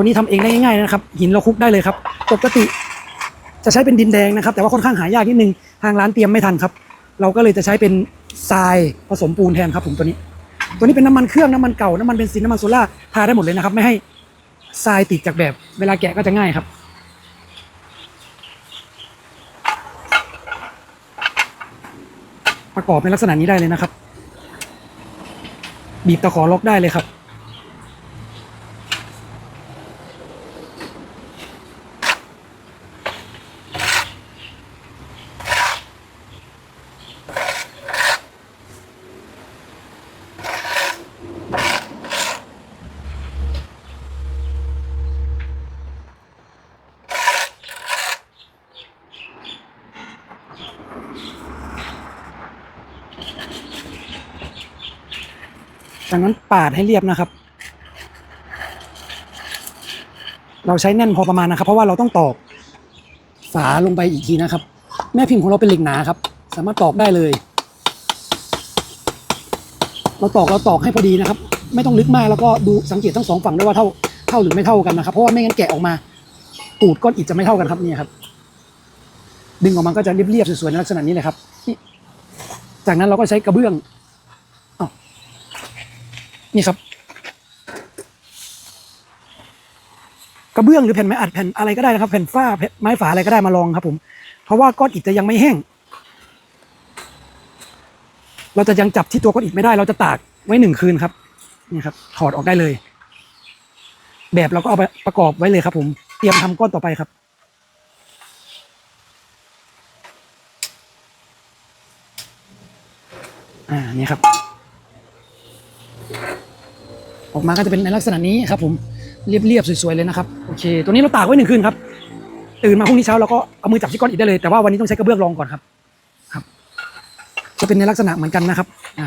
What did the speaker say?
ตัวนี้ทำเองได้ง่ายๆนะครับ หินเราคุกได้เลยครับ ปกติจะใช้เป็นดินแดงนะครับ แต่ว่าค่อนข้างหายากนิดนึง ทางร้านเตรียมไม่ทันครับ เราก็เลยจะใช้เป็นทรายผสมปูนแทนครับผมตัวนี้ ตัวนี้เป็นน้ำมันเครื่องน้ำมันเก่าน้ำมันเบนซินน้ำมันโซล่าทาได้หมดเลยนะครับ ไม่ให้ทรายติดจากแบบ เวลาแกะก็จะง่ายครับประกอบในลักษณะนี้ได้เลยนะครับ บีบตะขอล็อกได้เลยครับ จากนั้นปาดให้เรียบนะครับ เราใช้แน่นพอประมาณนะครับ เพราะว่าเราต้องตอกฝาลงไปอีกทีนะครับ แม่พิมพ์ของเราเป็นเหล็กหนาครับ สามารถตอกได้เลย เราตอกเราตอกให้พอดีนะครับ ไม่ต้องลึกมากแล้วก็ดูสังเกตทั้งสองฝั่งด้วยว่าเท่าเท่าหรือไม่เท่ากันนะครับ เพราะว่าไม่งั้นแกะออกมาตูดก้อนอิฐจะไม่เท่ากันครับนี่ครับ ดึงออกมาก็จะเรียบๆสวยๆในลักษณะนี้เลยครับจากนั้นเราก็ใช้กระเบื้อง นี่ครับ กระเบื้องหรือแผ่นไม้อัดแผ่นอะไรก็ได้นะครับ แผ่นฝ้าแผ่นไม้ฝาอะไรก็ได้มาลองครับ ผม เพราะว่าก้อนอิฐจะยังไม่แห้ง เราจะยังจับที่ตัวก้อนอิฐไม่ได้ เราจะตากไว้หนึ่งคืนครับนี่ครับ ถอดออกได้เลย แบบเราก็เอาไปประกอบไว้เลยครับ ผมเตรียมทำก้อนต่อไปครับอ่านี่ครับ ออกมาก็จะเป็นในลักษณะนี้ครับผมเรียบๆสวยๆเลยนะครับโอเค ตัวนี้เราตากไว้หนึ่งคืนครับตื่นมาพรุ่งนี้เช้าเราก็เอามือจับที่ก้อนอิฐได้เลยแต่ว่าวันนี้ต้องใช้กระเบื้องรองก่อนครับครับ จะเป็นในลักษณะเหมือนกันนะครับอ่า